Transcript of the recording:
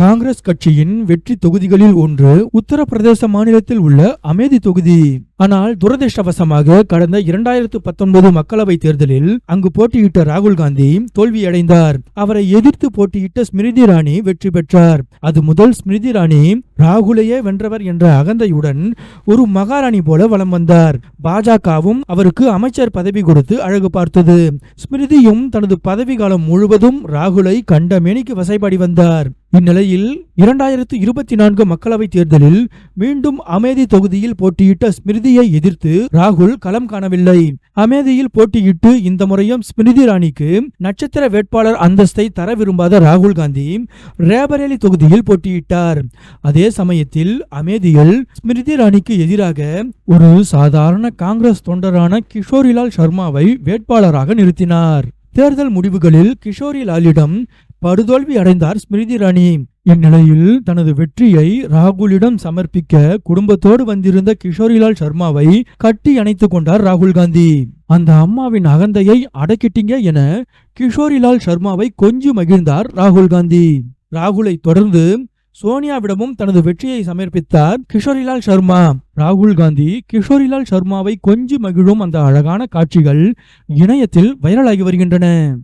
காங்கிரஸ் கட்சியின் வெற்றி தொகுதிகளில் ஒன்று உத்தரப்பிரதேச மாநிலத்தில் உள்ள அமேதி தொகுதி. ஆனால் துரதிருஷ்டவசமாக கடந்த இரண்டாயிரத்து பத்தொன்பது மக்களவை தேர்தலில் அங்கு போட்டியிட்ட ராகுல் காந்தி தோல்வியடைந்தார். அவரை எதிர்த்து போட்டியிட்ட ஸ்மிருதி இராணி வெற்றி பெற்றார். அது முதல் ஸ்மிருதி இராணி ராகுலையே வென்றவர் என்ற அகந்தையுடன் ஒரு மகாராணி போல வலம் வந்தார். பாஜகவும் அவருக்கு அமைச்சர் பதவி கொடுத்து அழகு பார்த்தது. ஸ்மிருதியும் தனது பதவி காலம் முழுவதும் ராகுலை கண்டமேனிக்கு வசைபாடி வந்தார். இந்நிலையில் இரண்டாயிரத்து இருபத்தி நான்கு மக்களவை தேர்தலில் மீண்டும் அமேதி தொகுதியில் போட்டியிட்ட ஸ்மிருதியை எதிர்த்து ராகுல் களம் காணவில்லை. அமேதியில் போட்டியிட்டு இந்த முறையும் ஸ்மிருதி ராணிக்கு நட்சத்திர வேட்பாளர் அந்தஸ்தை தர விரும்பாத ராகுல் காந்தி ரேபரேலி தொகுதியில் போட்டியிட்டார். அதே சமயத்தில் அமேதியில் ஸ்மிருதி ராணிக்கு எதிராக ஒரு சாதாரண காங்கிரஸ் தொண்டரான கிஷோரிலால் சர்மாவை வேட்பாளராக நிறுத்தினார். தேர்தல் முடிவுகளில் கிஷோரி லாலிடம் படுதோல்வி அடைந்தார் ஸ்மிருதி ராணி. இந்நிலையில் தனது வெற்றியை ராகுலிடம் சமர்ப்பிக்க குடும்பத்தோடு வந்திருந்த கிஷோரிலால் சர்மாவை கட்டி அணைத்துக் கொண்டார் ராகுல் காந்தி. அந்த அம்மாவின் அகந்தையை அடக்கிட்டீங்க என கிஷோரிலால் சர்மாவை கொஞ்சம் மகிழ்ந்தார் ராகுல் காந்தி. ராகுலை தொடர்ந்து சோனியாவிடமும் தனது வெற்றியை சமர்ப்பித்தார் கிஷோரிலால் சர்மா. ராகுல் காந்தி கிஷோரிலால் சர்மாவை கொஞ்சி மகிழும் அந்த அழகான காட்சிகள் இணையத்தில் வைரலாகி வருகின்றன.